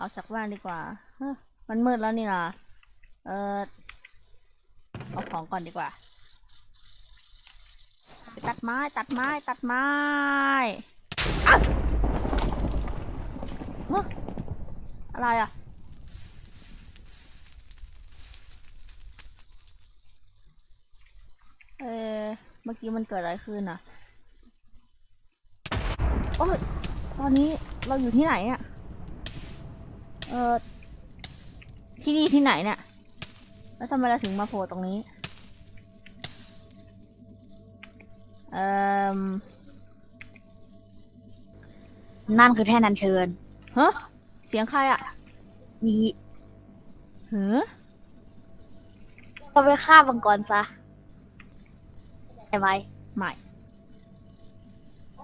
ออกจากบ้านดีกว่ามันมืดแล้วนี่นะเออเอาของก่อนดีกว่าไปตัดไม้ตัดไม้ตัดไม้อะอะไรอะเออเมื่อกี้มันเกิดอะไรขึ้นอะ โอ้ย ตอนนี้เราอยู่ที่ไหนเนี่ย เออที่นี่ที่ไหนเนี่ย แล้วทำไมเราถึงมาโผล่ตรงนี้ เอ่อ นั่นคือแท่นอัญเชิญฮะเสียงใครอะมีเฮ้อก็ไปฆ่ามังกรซะใช่ไหมไม่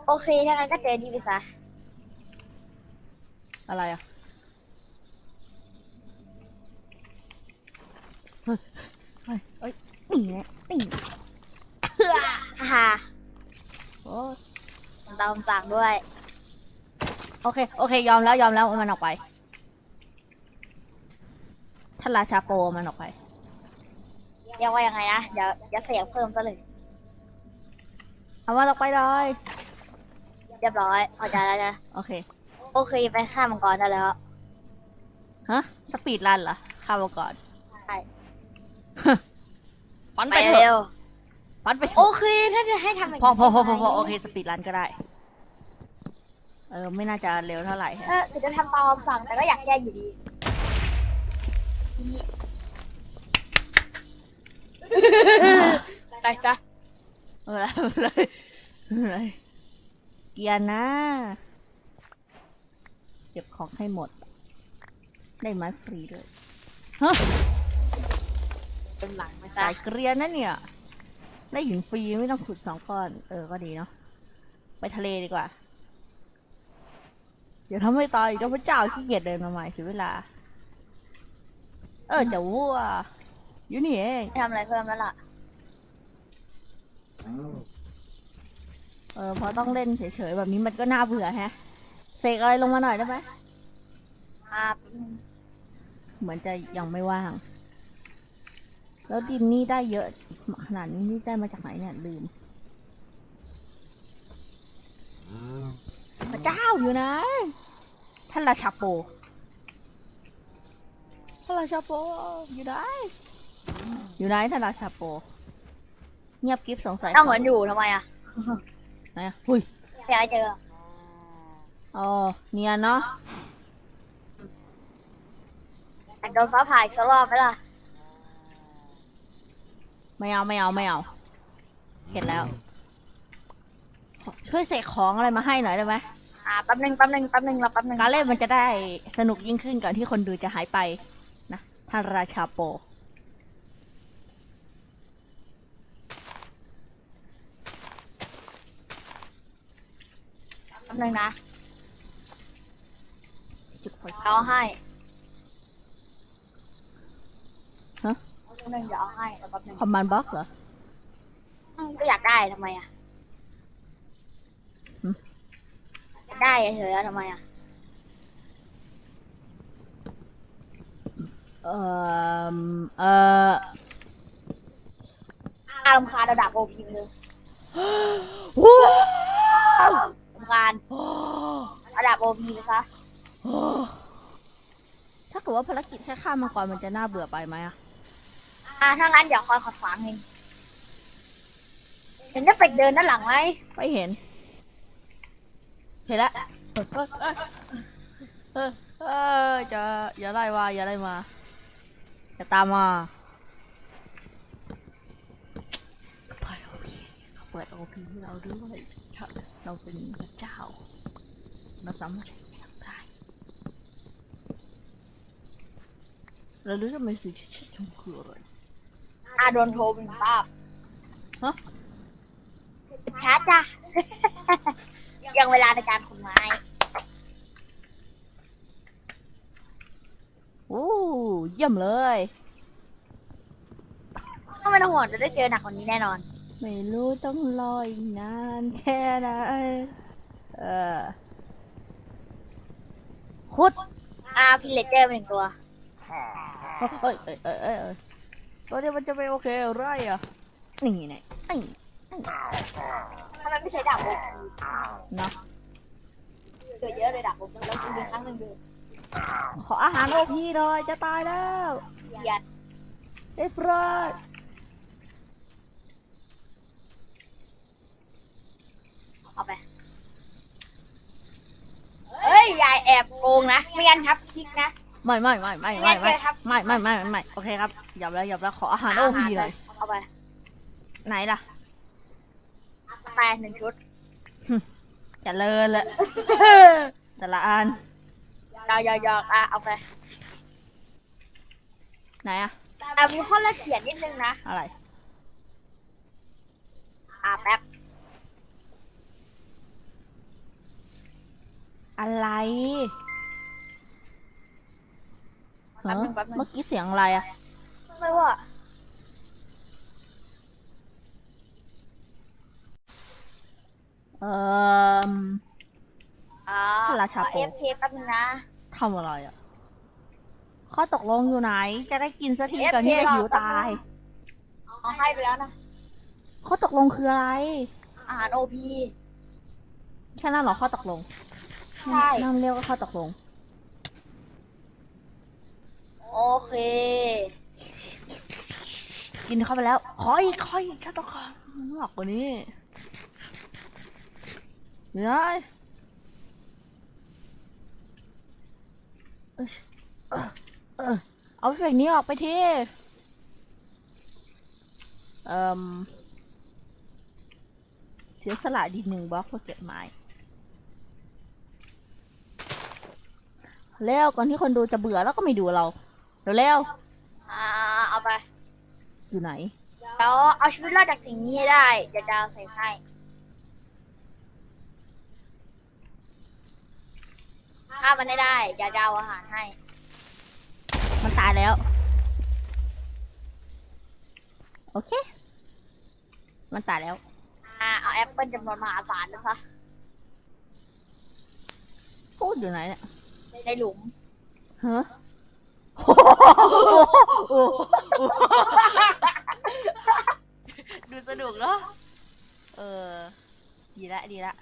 โอเคถ้างั้นก็เจอดีไปซะ อะไรอะ เฮ้ย เฮ้ยเฮ้ยนี่ไงนี่ฮ่าฮ่าโอ้ตามสั่งด้วย โอเค โอเค ยอมแล้ว ยอมแล้วเอามันออกไปท่านราชาโปเอามันออกไป เรียกว่ายังไงนะ เดี๋ยวจะเสียเพิ่มซะเลย เอามันออกไปเลย เรียบร้อยพอใจแล้วนะ โอเค โอเค ไปฆ่ามังกรได้แล้ว ฮะ สปีดรันเหรอข้าวมาก่อนใช่ ฟันไปไปเถเร็อะว ฟันไปเถโออะเค ถ้าจะให้ทำย่างพอพอพอพอใช่ไหมพอโอเคสปีดรันก็ได้ เออไม่น่าจะเร็วเท่าไหร่ฮะเออถึงจะทำตามคำสั่งแต่ก็อยากแก้อยู่ดี ไปซะเออแล้วเลยเลยเกียร์นะเก็บของให้หมด ได้ไม้ฟรีด้วยฮะ เป็นหลังไปซะสายเกรียนนะเนี่ย ได้หินฟรีไม่ต้องขุดสองก้อน เออ ก็ดีเนาะ ไปทะเลดีกว่า เดี๋ยวทำให้ตายเจ้าพระเจ้าขี้เกียจเดินมาใหม่เสียเวลา เออเจะวัวอยู่นี่เองไม่ทำอะไรเพิ่มแล้วล่ะ เออพอต้องเล่นเฉยๆแบบนี้มันก็น่าเบื่อแฮะ เสกอะไรลงมาหน่อยได้ไหมอ่าเหมือนจะยังไม่ว่าง แล้วดินนี่ได้เยอะขนาดนี้นี่ได้มาจากไหนเนี่ยลืมพระเจ้าอยู่นะท่านราชาโปท่านราชาโปอยู่ไหนอยู่ไหนท่านราชาโป เงียบกริฟสงสัยต้องเหมือนอยู่ทำไมอะไหนอะหุยอยากให้เจออ๋อเนียนเนาะอยากโดนฟ้าผ่าอีกสักรอบไหมล่ะ ไม่เอาไม่เอาไม่เอาเข็ดแล้ว ช่วยเสกของอะไรมาให้หน่อยได้ไหมอ่าแป๊บนึงแป๊บนึงแป๊บนึงรอแป๊บนึงการเล่นมันจะได้สนุกยิ่งขึ้นก่อนที่คนดูจะหายไปนะท่านราชาโป แป๊บนึงนะจุดไฟเอาให้ ฮะ แป๊บนึงเดี๋ยวเอาให้แล้วแป๊บนึงคอมมานด์บล็อกเหรอ อืมก็อยากได้ทำไมอะหืมอยากได้เฉยๆอะทำไมอะเอ่อเอ่ออารำคาญระดับโอพีเลยว้าวรำคาญระดับโอพีไปซะถ้าเกิดว่าภารกิจแค่ฆ่ามังกรมันจะน่าเบื่อไปไหมอะ อ่าถ้างั้นเดี๋ยวคอยขัดขวางเองเห็นเอฟเฟกต์เดินด้านหลังไหมไม่เห็น เห็นแล้วเออเออเออจะอย่าไล่มาอย่าไล่มาอย่าตามมาเปิดโอพีเปิดโอพีเราด้วยเราเป็นพระเจ้าเราสามารถทำได้เรารู้ทำไมสิ่งที่ฉันทำคืออะไร อ่าโดนโทรเป็นภาพฮะ ช้าจ้ะ ยังเวลาในการขนไม้ โอ้เยี่ยมเลย ก็ไม่ต้องห่วงจะได้เจอหนักกว่านี้แน่นอน ไม่รู้ต้องรออีกนานแค่ไหนเออขุด อ่าพิเลเจอร์เป็นหนึ่งตัว เฮ้ยเอ้ยเอ้ยเอ้ยเอ้ย ตัวนี้มันจะไปโอเคอะไรอะนี่ไงไอ้ทำไมไม่ใช้ดาบโบกเนาะเกิดเยอะเลยดาบโบกแล้วกูมีครั้งหนึ่งดูขออาหารโอพีหน่อยจะตายแล้วเทียนเอ้ยโปรดเอาไป เฮ้ยยายแอบโกงนะ ไม่งั้นทับคลิกนะ ไม่ไม่ไม่ไม่ไม่ไม่ไม่ไม่ไม่ไม่ไม่โอเคครับหยับแล้วหยับแล้วขออาหารโอพีหน่อยเอาไป ไหนล่ะแปดหนึ่งชุดจะเลินละแต่ละอันยาวยาวยาวอะเอาไป ไหนอะอ่มีข้อละเขียนนิดนึงนะ อะไร อะแป๊บ อะไร ป๊บฮะนึงแป๊บนึงเมื่อกี้เสียงอะไรอะไม่ว่าเอ่อ อ่าพระราชาโป เอฟเคแป๊บนึงนะ ทำอะไรอะข้อตกลงอยู่ไหน จะได้กินสักทีก่อนที่จะหิวตาย เอาให้ไปแล้วนะ ข้อตกลงคืออะไร อาหารโอพี แค่นั้นเหรอข้อตกลงใช่ นั่นเรียกว่าข้อตกลง โอเค กินเข้าไปแล้ว ขออีกขออีกข้าต้องขอหลอกกว่านี้เดี๋ยวนะเอ้ยเออเออเอาเฟกนี้ออกไปทีเอ่มเสียสละดีหนึ่งบล็อกเพื่อเก็บไม้เร็วก่อนที่คนดูจะเบื่อแล้วก็ไม่ดูเรา เร็วอ่าเอาไป ๆอยู่ไหนเดี๋ยวเอาชีวิตรอดจากสิ่งนี้ให้ได้เดี๋ยวจะเอาใส่ให้ถ้ามันไม่ได้เดี๋ยวจะเอาอาหารให้ มันตายแล้ว โอเค มันตายแล้ว อ่าเอาแอปเปิลจำนวนมหาศาลนะคะพูดอยู่ไหนเนี่ยในหลุม ฮะ ดูสนุกเนาะเออ ดีละดีละ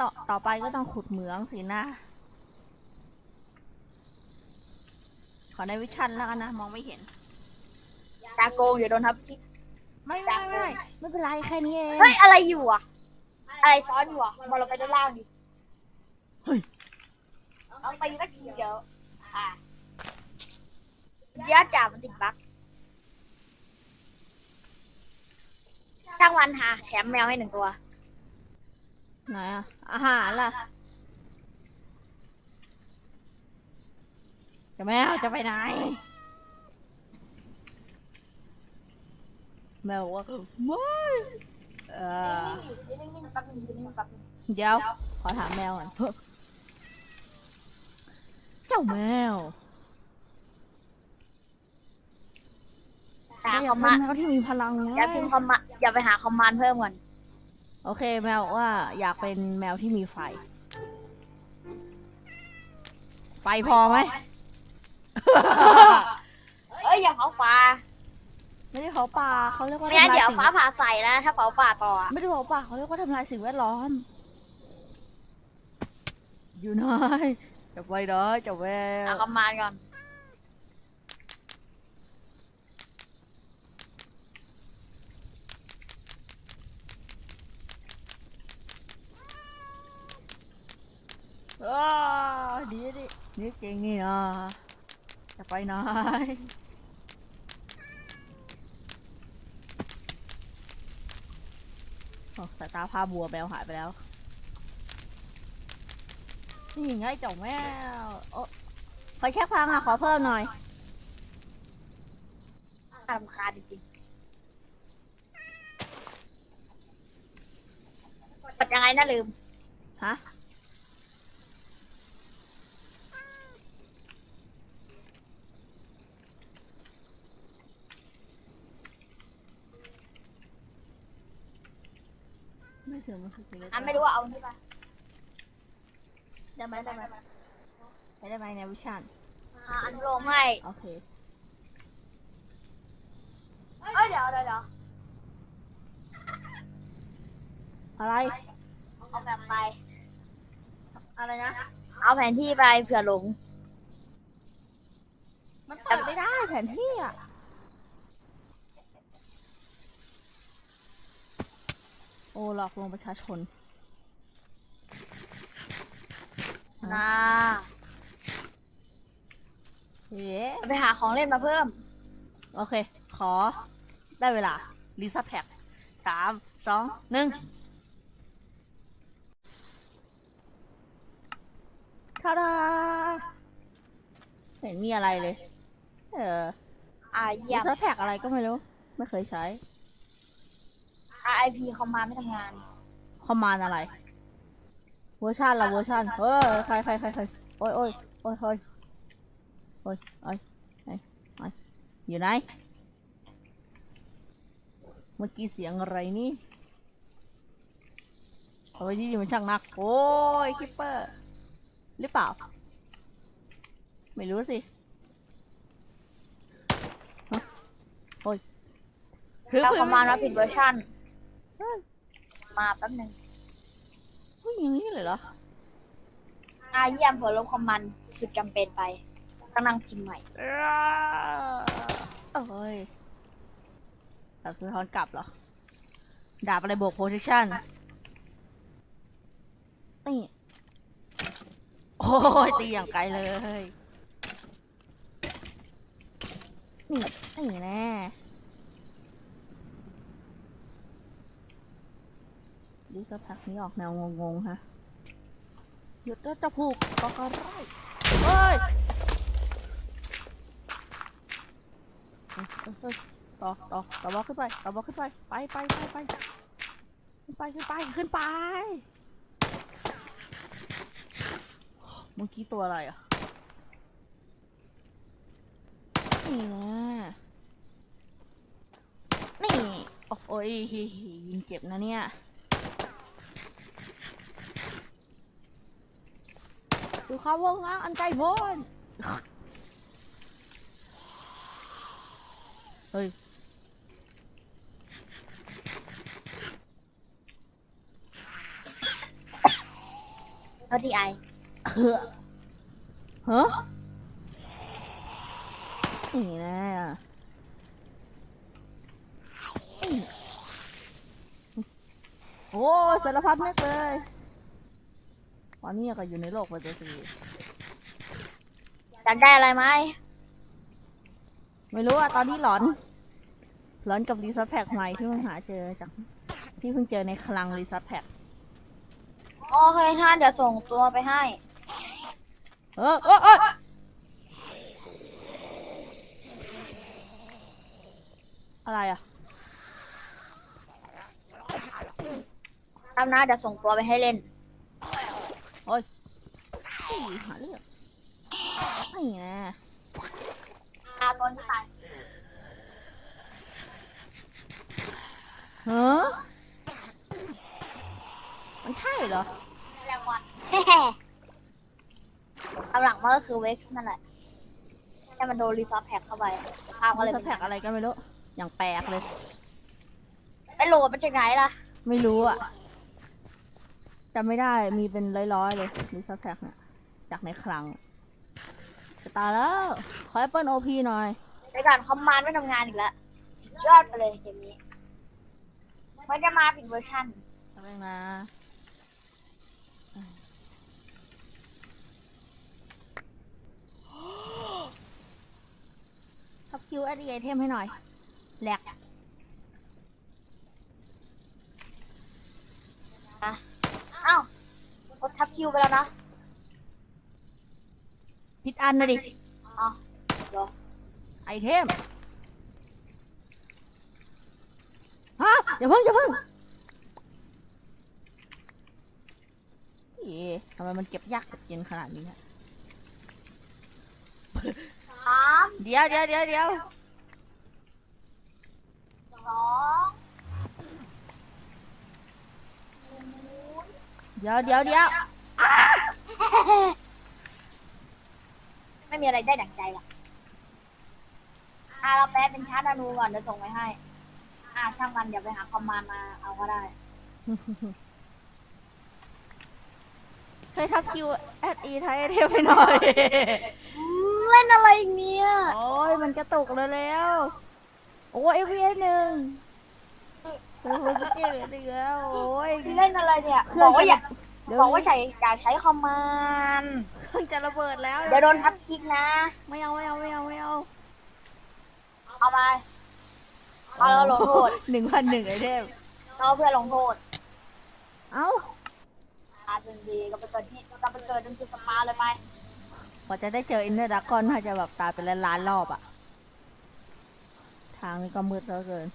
ต่อต่อไปก็ต้องขุดเหมืองสินะ ขอในวิชั่นแล้วกันนะ มองไม่เห็น ตาโกงอยู่โดนทับ ไม่ไม่ไม่ไม่เป็นไรแค่นี้เอง เฮ้ย อะไรอยู่อะ อะไรซ้อนอยู่อะมองลงไปด้านล่างดิเฮ้ยเอาไปสักทีเดี๋ยวอ่าเดี๋ยวจ่ามันติดบั๊กช่างวันหาแถมแมวให้หนึ่งตัว ไหนอะอาหารล่ะจะแมวจะไปไหน แมวบอกว่าไม่ เออนิ่งๆแป๊บนึงนิ่งๆแป๊บนึงเดี๋ยว ขอถามแมวก่อนเฮ้อเจ้าแมวหาอคยาอกมเป็มานแมวที่มีพลังอย่าพิมพ์คอมมาอย่าไปหาคอมมานด์เพิ่มก่อนโอเค แมวบอกว่าอยากเป็นแมวที่มีไฟ ไฟพอไหมเอ้ยอย่าเผาป่า ไม่ได้เผาป่าเขาเรียกว่าไม่งั้นทำลายเดี๋ยวสิ่งฟ้าผ่าใส่นะถ้าเผาป่าต่ออะไม่ได้เผาป่าเขาเรียกว่าทำลายสิ่งแวดล้อม อยู่ไหนจะไปเด้อจะแวหาวคอมมานด์ก่อนอ้าดีดินี่เก่งนี่นะจะไปไหน โอ้สายตาพาบัวแมวหายไปแล้ว นี่ไงเจ้าแมวโอ้ไฟแค่พังอะ ขอเพิ่มหน่อยน่ารำคาญจริงๆกดยังไงน่าลืม ฮะ เสียงมันคือเสียงอะไม่รู้ว่าเอานี่ไปได้ไหมได้ไหมใช้ได้ไหมในวิชันอะอันโลงให้โอเคเอ้ยเดี๋ยวเดี๋ยวเดี๋ยวอะไร เอาแบบไป อะไรนะ เอาแผนที่ไปเผื่อหลง มันเปิดไม่ได้แผนที่อะ โอ้ หลอกลวงประชาชนนะเย้เอาไปหาของเล่นมาเพิ่ม โอเค ขอได้เวลาลิซ่าแพ็กสามสองหนึ่งทาดาไม่เห็นมีอะไรเลย เอออ่าลิเยี่ยมซ่าแพ็กอะไรก็ไม่รู้ ไม่เคยใช้ RIP คอมมานด์ไม่ทำงาน คอมมานด์อะไร เวอร์ชันละเวอร์ชันเออใครใครใครใครโอ้ยโอ้ยโอ้ยโอ้ยโอ้ยโอ้ยไหนไหนอยู่ไหน เมื่อกี้เสียงอะไรนี่โอ้ยนี่มันช่างหนัก โอ้ยคิปเปอร์ หรือเปล่า ไม่รู้สิฮะโอ้ยถือแล้วปืนคอมมานด์มาผิดเวอร์ชัน มาแป๊บหนึงเฮ้ยอย่างนี้เลยเหรออ่าเยี่ยมเผื่อลบคอมมานด์สุดจำเป็นไปต้องนั่งกินใหม่โอ้ยแบบสะท้อนกลับเหรอ ดาบอะไรบวกโพซิชันนี่ โอ้ย ตีอย่างไกลเลย นี่นี่แน่ ดูสักพักนี้ออกแนวงงๆฮะหยุดแล้วจะผูกก็กระไรเฮ้ยเอ้ยเอ้ยต่อต่อต่อบอกขึ้นไปต่อบอกขึ้นไป ไปไปไปไปขึ้นไปขึ้นไปขึ้นไป เมื่อกี้ตัวอะไรอะ นี่นะนี่ โอ้ยยิงเจ็บนะเนี่ย ดูเขาวงอะอันไกลโพ้นเฮ้ยเท่าที่ไอฮะนี่แน่นี่โอ้ยสารพัดนึกเลย ตอนนี้ก็อยู่ในโลกแฟนตาซีอยากได้อะไรไหมไม่รู้อะตอนนี้หลอน หลอนกับรีซัสแพ็กใหม่ที่เพิ่งหาเจอจากที่เพิ่งเจอในคลังรีซัสแพ็กโอเคท่านเดี๋ยวส่งตัวไปให้ เออเออเอออะไรอะตามนะเดี๋ยวส่งตัวไปให้เล่น นี่หาเรื่องนี่แน่อาตัวที่ตายฮะมันใช่เหรอแรงวันเอาหลังมันก็คือเว็กซ์นั่นแหละแค่มันโดนรีซอสแพ็กเข้าไปภาพก็มันเลยสแพ็กอะไรก็ไม่รู้ อย่างแปลกเลย ไม่โหลดมาจากไหนล่ะ ไม่รู้อะ จำไม่ได้มีเป็นร้อยๆเลยมีสแพ็กเนี่ยจากในคลังจะตายแล้ว ขอแอปเปิลโอพีหน่อยในการคอมมานด์ไม่ทำงานอีกแล้วสุดยอดไปเลยเกมนี้มันจะมาผิดเวอร์ชันทำเองนะทับคิวแอดไอเทมให้หน่อยแหลกอ้าว กดทับคิวไปแล้วนะผิดอันนะดิ อ๋อเหรอไอเทม ฮะอย่าเพิ่งอย่าเพิ่งเอ๊ะทำไมมันเก็บยากเก็บเย็นขนาดนี้ฮะสามเดี๋ยวเดี๋ยวเดี๋ยวเดี๋ยวสอง เดี๋ยวเดี๋ยวเดี๋ยวไม่มีอะไรได้ดั่งใจหรอกอ่าเราแปลเป็นชาร์ตธนูก่อนเดี๋ยวส่งไปให้ อ่าช่างมันเดี๋ยวไปหาคอมมานด์มาเอาก็ได้ เคยทักคิวแอดอีไทยเทปไปหน่อย เล่นอะไรอีกเนี่ย โอ้ยมันกระตุกเลยแล้ว โอ้ยเอฟเอหนึ่ง โอ้ยสเกตเหลือโอ้ยเล่นอะไรเนี่ยเครื่บองอกว่าอย่าเดี๋ยวบอกว่าใช้อย่าใช้คอมมานด์เครื่องจะระเบิดแล้ว เดี๋ยวโดนทับคลิกนะ ไม่เอาไม่เอาไม่เอาไม่เอาเอาไปเอาแล้วลงโทษหนึ่งพันหนึ่งไอเทมเอาเพื่อลงโทษเอ้าอาเป็นดีก็ไปเกิดที่ก็ไปเกิดจนจุดสปาเลยไปกว่าจะได้เจออินเนอร์ดักกอนน่าจะแบบตายเป็นล้านๆรอบอะทางนี้ก็มืดเหลือเกิน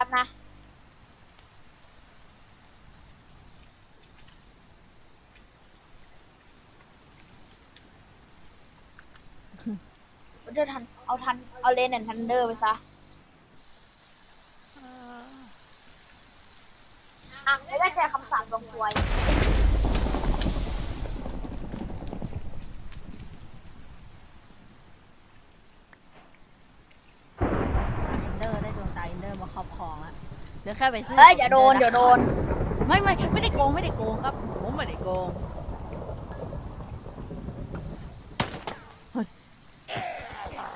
ครับนะเอาทัน เอาทัน เอาเลนแอนทันเดอร์ไปซะอะไม่ได้แค่คำสั่งลงควย อินเนอร์ได้ดวงตาอินเนอร์มาครอบครองแล้วเดี๋ยวแค่ไปซื้อเอ้ยอย่าโดนอย่าโดน ไม่ไม่ไม่ได้โกงไม่ได้โกงครับ ผมไม่ได้โกงเฮ้ย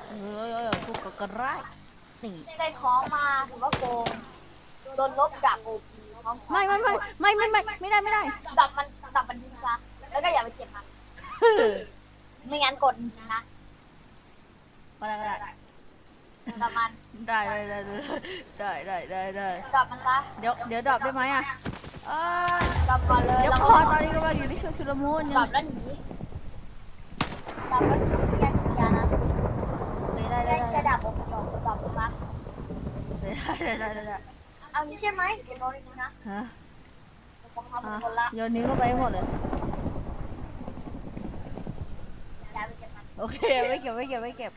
เออเออพวกกระไรนี่ได้ของมาถือว่าโกงโดนลบดับโอพีไม่ไม่ไม่ไม่ไม่ไม่ไม่ได้ไม่ได้ดับมันดับมันทิ้งซะแล้วก็อย่าไปเก็บมันไม่งั้นกดนะก็ได้ก็ได้ดับมัน ได้ได้ได้ได้ได้ได้ได้ ดับมันซะเดี๋ยวเดี๋ยวดรอปได้ไหมอะเอ้ยดับก่อนเลยเดี๋ยวแล้วพก็อตอนนี้กำลังอยู่ในช่วงชุลมุนยัดังบแล้วหนีดับแล้วหนีแยกเชียร์นะได้ได้แยได้กเชียร์ดับผมดับดับซะได้ได้ได้ได้เอางี้ใช่ไหมเดี๋ยวโดนอีกนะฮะผมทำอะคนละโยนนิ้วเข้าไปให้หมดเลยอย่าไปเก็บมันโอเคไม่เก็บไม่เก็บไม่เก็บ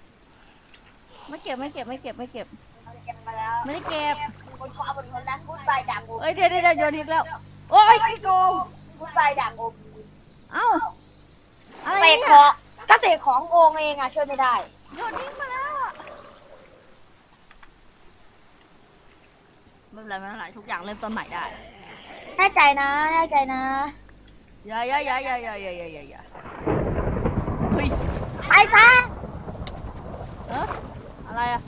ไม่เก็บไม่เก็บไม่เก็บไม่เก็บเอาไปเก็บมาแล้วไม่ได้เก็บ คนขวาบนคนนั้นพูดไปดับโอเอ้ยเดี๋ยวเดี๋ยวเดี๋ยวโยนอีกแล้ว โอ้ยขี้โกงพูดไปดับโอพีเอ้าอะไรเสกเนี่ยของก็เสกของโกงเองอะช่วยไม่ได้ โยนทิ้งมาแล้วอะไม่เป็นไรไม่เป็นไรทุกอย่างเริ่มต้นใหม่ได้ แน่ใจนะแน่ใจนะอย่าอย่าอย่าอย่าอย่าอย่าอย่าอย่าอย่าเฮ้ย ไปซะเออ อะไรอะ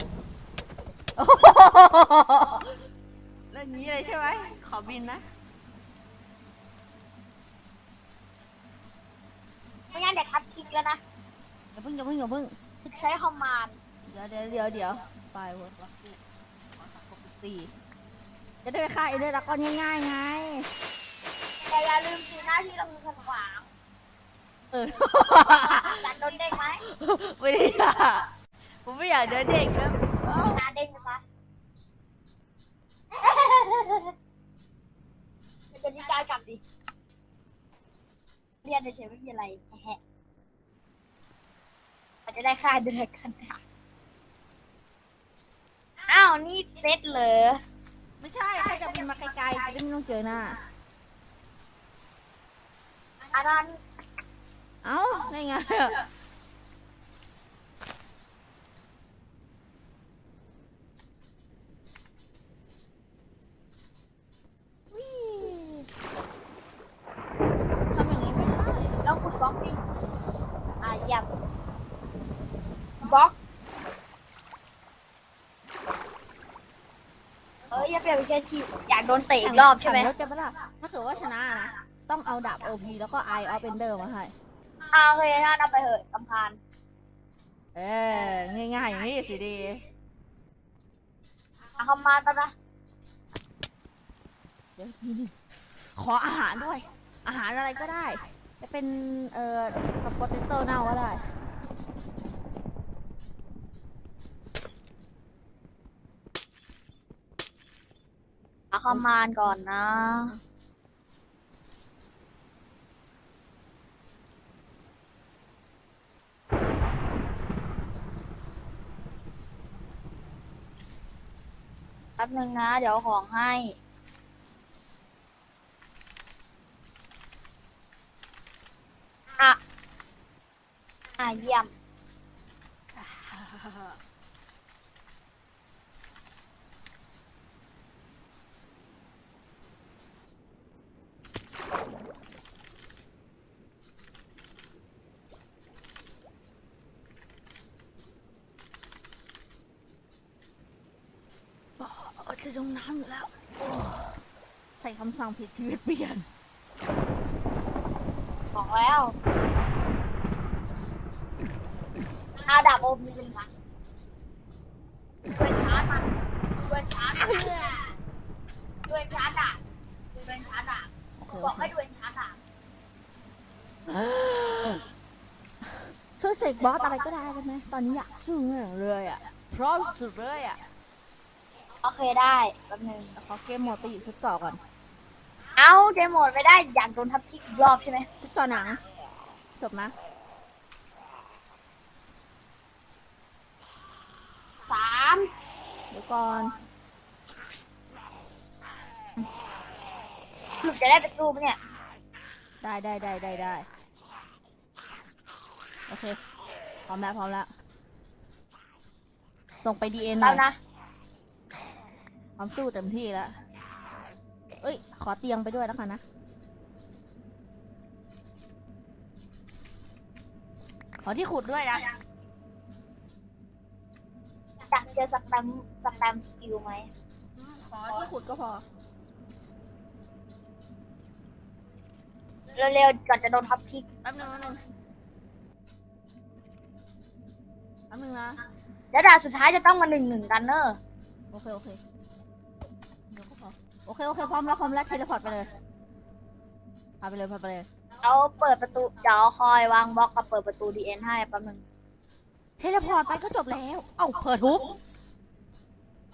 โอ้โหเล่นนี้เลยใช่ไหม ขอบินนะ ไม่งั้นเดี๋ยวทับคลิกแล้วนะอย่าเพิ่งอย่าเพิ่งอย่าเพิ่ง ใช้คอมมานด์เดี๋ยวเดี๋ยวเดี๋ยวเดี๋ยวไปเวิร์ดวักกี้ปกติจะได้ไปฆ่าเอเดอร์ดักก้อนง่ายๆไง แต่อย่าลืมทีหน้าที่เรามีคนขวางเออ อยากโดนเด้งไหม ไม่ได้อยาก ผมไม่อยากเดินเด็กนะเอ้าหน้าเด้งไหมคะจะรีบกายกลับดิ เรียนเฉยๆไม่มีอะไรแฮะมันจะได้ค่าเดือนกันค่ะอ้าว นี่เซ็ตเหรอ ไม่ใช่แค่จะบินมาไกลๆจะได้ไม่ต้องเจอหน้าอันนั้นเอ้าไงไงอะ วิ่ง ทำอย่างนี้ไม่ได้ ลองขุดบล็อกดิอ่าเหยับบล็อก เอ้ยอย่าเปลี่ยนไปแค่ทีอยากโดนเตะอีกรอบใช่ไหมแข่งรถจะปะล่ะถ้าเกิดว่าชนะนะ ต้องเอาดาบ OP แล้วก็ Eye of Ender มาให้ อ่าโอเคถ้าเอาไปเหอะลำพานเออง่ายๆอย่างนี้สิดีเอาคอมมานด์ไปนะเดี๋ยวนี่ขออาหารด้วย อาหารอะไรก็ได้ จะเป็นเอ่อโปเตโต้เน่าก็ได้ เอา คอมมานด์ก่อนนะป๊บนึงนะ เดี๋ยวของให้ อะ อะเยี่ยม เออจะลงน้ำอยู่แล้วโอ้ใส่คำสั่งผิดชีวิตเปลี่ยนของแล้วเอาดาบโอมนี่เป็นมันด้วยชาร์จมันด้วยชาร์จมันด้วยชาร์จดาบด้วยชาร์จดาบโอเคบอกให้ด้วยชาร์จดาบช่วยเสกบอสอะไรก็ได้ได้ไหมตอนนี้อยากสู้มากเลยอะ พร้อมสุดเลยอะ โอเคได้แป๊บนึงแต่ขอเกมโหมดไปอยู่ชุดต่อก่อน เอาเจโหมดไม่ได้อยากโดนทับทิกอีกรอบใช่ไหมชุดต่อหนังจบนะสามเดี๋ยวก่อนหลุดจะได้ไปสู้ปะเนี่ยได้ได้ได้ได้ได้โอเคพร้อมแล้วพร้อมแล้วส่งไปดีเอ็นหน่แล้อวยนะพร้อมสู้เต็มที่แล้ว เอ้ย ขอเตียงไปด้วยแล้วกันนะ ขอที่ขุดด้วยนะอยากเจอสแตมป์สแตมป์สกิลไหมขอที่ขุดก็พอ เร็วๆก่อนจะโดนทับทิกแป๊บนึงแป๊บนึงแป๊บนึงนะ แล้วด่านสุดท้ายจะต้องมาหนึ่งหนึ่งกันเนอะโอเค โอเคเดี๋ยวก็พ อโอเคโอเคพร้อมแล้วพร้อมแล้วเทเลพอร์ตไปเลยพาไปเลยพาไปเลยเอาเปิดประตูเดี๋ยวคอยวางบล็อกกับเปิดประตูดีเอ็นให้แป๊บนึงเทเลพอร์ตไปก็จบแล้ว เอ้าเปิดทุบ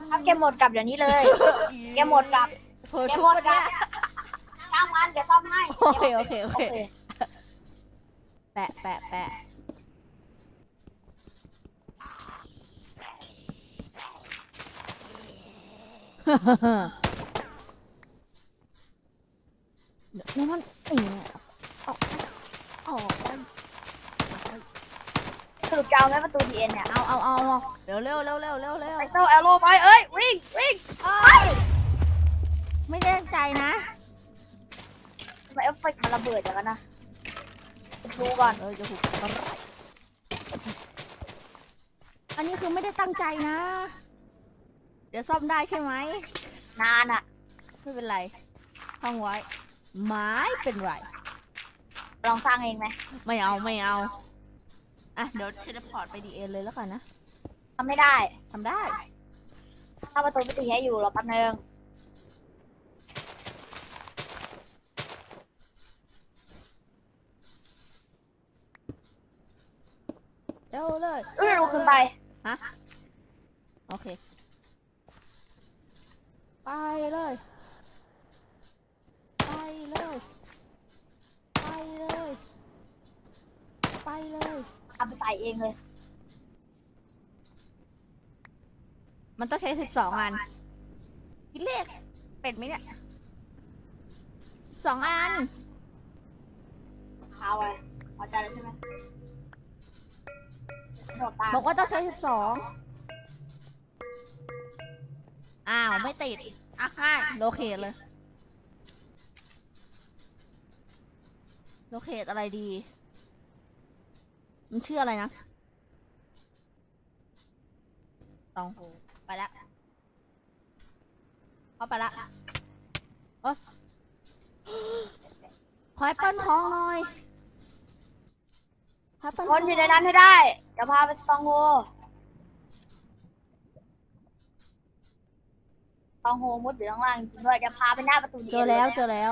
ถ้าเกมหมดกลับเดี๋ยวนี้เลย เกมหมดกลับเปิดเกมทุหบมดไปกลัแล้บวช่างมันเดี๋ยวซ่อมให้โอเคโอเคโอโอเคเคแปะแปะแปะ เดี๋ยวมันเองออกไปออกไปสรุปจะเอาไหมประตูดีเอ็นเนี่ยเอาเอาเอาเอาเร็วเร็วเร็วเร็วเร็วเร็วไปเต้าแอโร่ไปเอ้ยวิ่งวิ่งไม่ได้ตั้งใจนะทำไมเอฟเฟกต์มันระเบิดอย่างนั้นนะดูก่อนเออจะถูกกระไรอันนี้คือไม่ได้ตั้งใจนะ เดี๋ยวซ่อมได้ใช่ไหมนานอะไม่เป็นไรท่องไว้ ไม้เป็นไร ลองสร้างเองไหมไม่เอาไม่เอา อะ เดี๋ยวเทเลพอร์ตไปดีเอ็นเลยแล้วกันนะทำไม่ได้ทำได้ ถ้าประตูไม่ตีให้อยู่รอแป๊บนึงเร็วเลยเอ้ยดูขึ้นไป โอเค ไปเลยไป เลย ไปเลย ไปเลยเอาไปใส่เองเลย มันต้องใช้สิบสองอันคิดเลขเป็นไหมเนี่ยสองอัน เอาไปพอใจแล้วใช่ไหมหมดตามบอกว่าต้องใช้สิบสองอ้าว ไม่ติดอะให้โลเคทเลย โลเคทอะไรดี มันชื่ออะไรนะตองโหไปละเข้าไปละเอ้ยขอแอปเปิ้ลทองหน่อยขอแอปเปิ้ลทคองนอยู่ในนั้นให้ได้เดี๋ยวพาไปสตองโฮสตองโฮมุดอยู่ข้างล่างจริงๆด้วยเดี๋ยวพาไปหน้าประตูดีเจอแล้วเจอแล้ว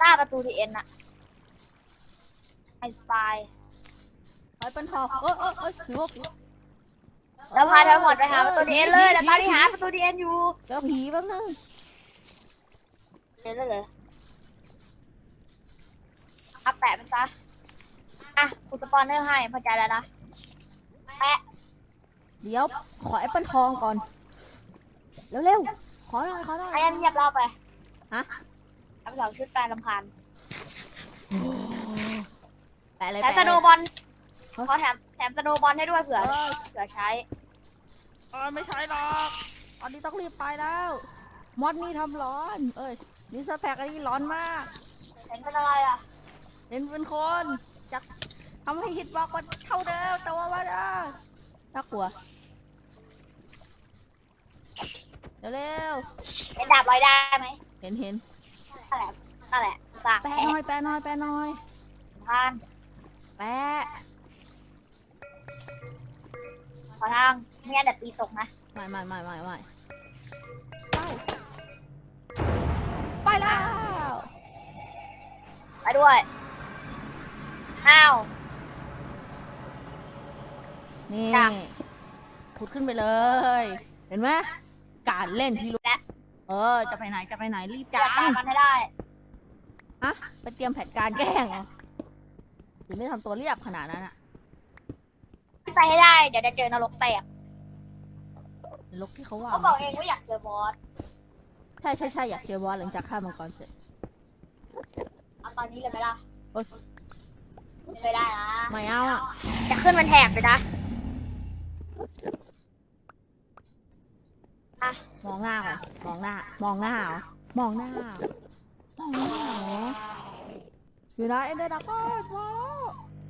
หน้าประตูดีเอ็นอะไอสไตล์ขอแอปเปิ้ลทองเอ้ยเอ้ยเอ้ยถือว่าเดี๋ยวพาทั้งหมดไปหาประตูดีเอ็นเลยเดี๋ยวพาที่หาประตูดีเอ็นอยู่เจอผีแป๊บนึงเดี๋ยวเลยเลยเอาแปะไปซะอะกูสปอนเนอร์ให้พอใจแล้วนะแปะเดี๋ยวขอแอปเปิลทองก่อน เร็วๆ ขอหน่อยขอหน่อยไอ้อันเงียบเราไปฮะ เอาไปสองชุดแปลลำคาญแปะเลยแถมแปะสเลยโนว์บอลขอแถมแถมสโนว์บอลให้ด้วยเผื่อเออเผื่อใช้เออไม่ใช่หรอกตอนนี้ต้องรีบไปแล้ว มอดนี่ทำร้อน เอ้ยนิสแพ็กอันนี้ร้อนมาก เห็นเป็นอะไรอะเห็นเป็นคนจะทำให้ฮิตบอกมันเท่าเดิมแต่ว่าว่าน่าน่ากลัว เร็วเห็นดาบลอยได้ไหมๆเห็นเห็น นั่นแหละนั่นแหละสากแปะแผลหน่อยแปะหน่อยแปะหน่อยทานแปะขอทางไม่งั้นเดี๋ยวตีตกนะไม่ไม่ไม่ไม่ไม่ไปไปแล้ว ไปด้วยอ้าว นี่จ้ะ ขุดขึ้นไปเลย เห็นไหมการเล่นที่รู้และ เออ จะไปไหนจะไปไหนรีบจัจัดการงมันให้ได้อะไปเตรียมแผนการแกล้งเหรอหรือไม่ทำตัวเรียบขนาดนั้นอะไปให้ได้ เดี๋ยวจะเจอนรกแตกลกที่เขาว่าเขาบอกเองว่าอยากเจอบอสใช่ใช่ใช่อยากเจอบอสหลังจากฆ่ามังกรเสร็จ เอาตอนนี้เลยไหมล่ะโอ๊ย ไม่ได้นะไม่เอาอะจะขึ้นมันแถบเลยนะ มองหน้าก่อนมองหน้า มองหน้าเหรอมองหน้ามองหน้าเหรออยู่นะเอ็นเดอร์ดักก็วอ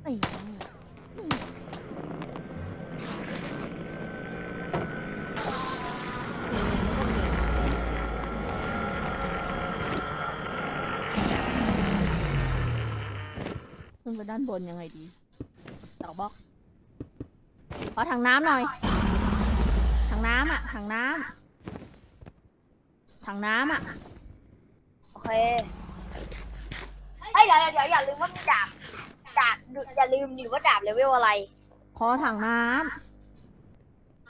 นี่ขึ้นไปด้านบนยังไงดีดอบล็อกขอถังน้ำหน่อยถังน้ำอะถังน้ำ ถังน้ำอะ โอเคเฮ้ยเดี๋ยวเดี๋ยวเดี๋ยวอย่าลืมว่ามีดาบดาบอย่าลืมดิว่าดาบเลเวลอะไรขอถังน้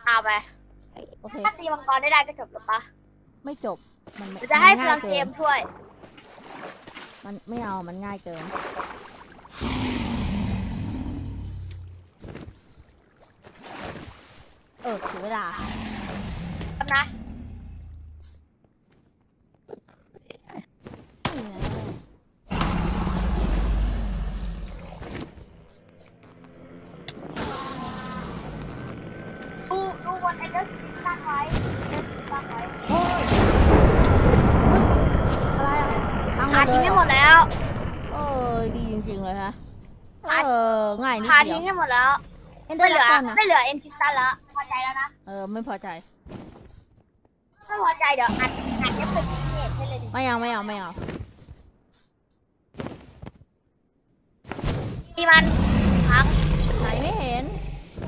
เอาไปำโอเค ถ้าตีมังกรได้ได้ก็จบแล้วปะไม่จบ มันหไม่รือจะให้พมันลัง่างยเกเกินมช่วย มันไม่เอา มันง่ายเกิน เออถึงเวลา ทำนะ นี่ไง ดูดูบนเอ็นเดอร์ตั้งไว้ตั้งไว้ โอ้ยเฮ้ยอะไรอะพังหม ขา ดเล ทิ้งยให้เหหรมอดแล้ว เออดีจริงๆเลยฮะขาเออง่ายนิดขาเดียทิ้วงให้หมดแล้ว เอ็นเดอไม่ร์เหลืดัอกก่อนนะไม่เหลือเอ็นคิสตันแล้วพอใจแล้วนะเออไม่พอใจไม่พอใจเดี๋ยวอัดอัดเอฟเฟกต์พิเศษให้เลยดิไม่เอาไม่เอาไม่เอาตีมันพังไหนไม่เห็น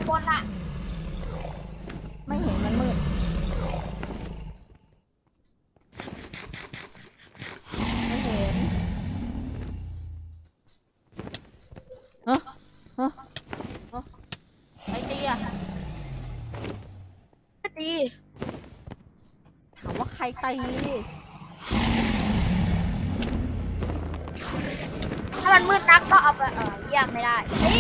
บนอะ ตี ถ้ามันมืดนักก็เอาไปเออเยี่ยมไม่ได้ตี